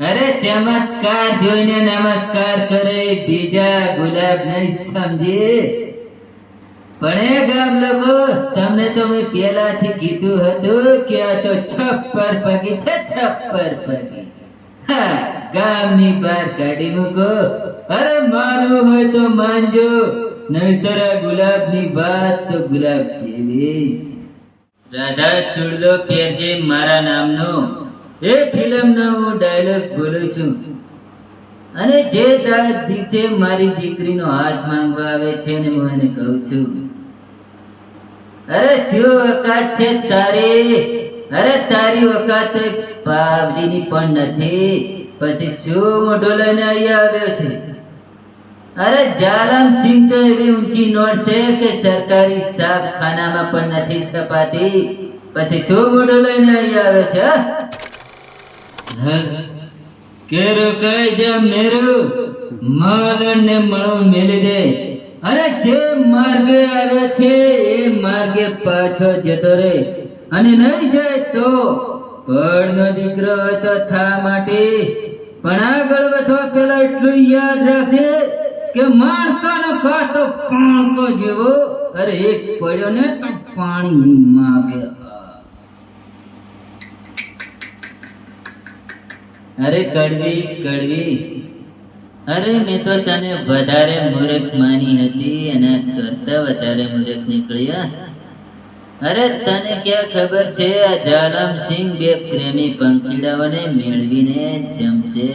ચમત્કાર જોઈને નમસ્કાર કરે, બીજા ગુલાબ નહીં સમજે. પણ એ ગામ લોકો, તમને તો મેં પેલાથી કીધું હતું કે આ તો છપ્પર પગી છે, છપ્પર પગી. હા, ગામની બહાર કાઢી મૂકો. અરે માનવું હોય તો માનજો, નહીતર આ ગુલાબની વાત તો ગુલાબ જેવી જ. રાધા ચૂડલો પહેરજે મારા નામનો. એ ફિલ્મનો હું ડાયલોગ બોલું છું. અને જે દિવસે મારી દીકરીનો હાથ માંગવા આવે છે ને હું એને કહું છું. અરે જો ઓકાત છે તારી? અરે તારી ઓકાત તો પણ નથી. પછી શું મોઢો લઈને અહીંયા આવ્યો છે? અરે જાલમ સિંહ તો એવી ઊંચી નોટ છે કે સરકારી ખાનામાં પણ નથી છપાતી. પછી શું મોઢો લઈને અહીંયા આવે છે, હા? કેરો કઈ જે મેરુ, માલ ને મળો મેલી દે. અને જે માર્ગે આવે છે, એ માર્ગે પાછો જતો રે. અને નહીં જાય તો પડનો દીકરો હોય તો થા માટે. પણ આગળ વધવા પેલા એટલું યાદ રાખજે કે માણકાનો કાટો પાણકો જેવો, અરે એક પડ્યો ને તો પાણી નહીં અરે કડવી કડવી. અરે મેં તો તને વધારે મૂર્ખ માની હતી અને કરતા વધારે મૂર્ખ નીકળ્યા. અરે તને ક્યાં ખબર છે, આ જાલમ સિંહ બે પ્રેમી પંખીડાઓને મેળવીને જમશે.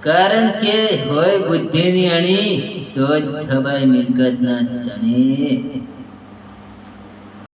કારણ કે હોય બુદ્ધિની અણી, તો જ થવાય મિલકત ના તણે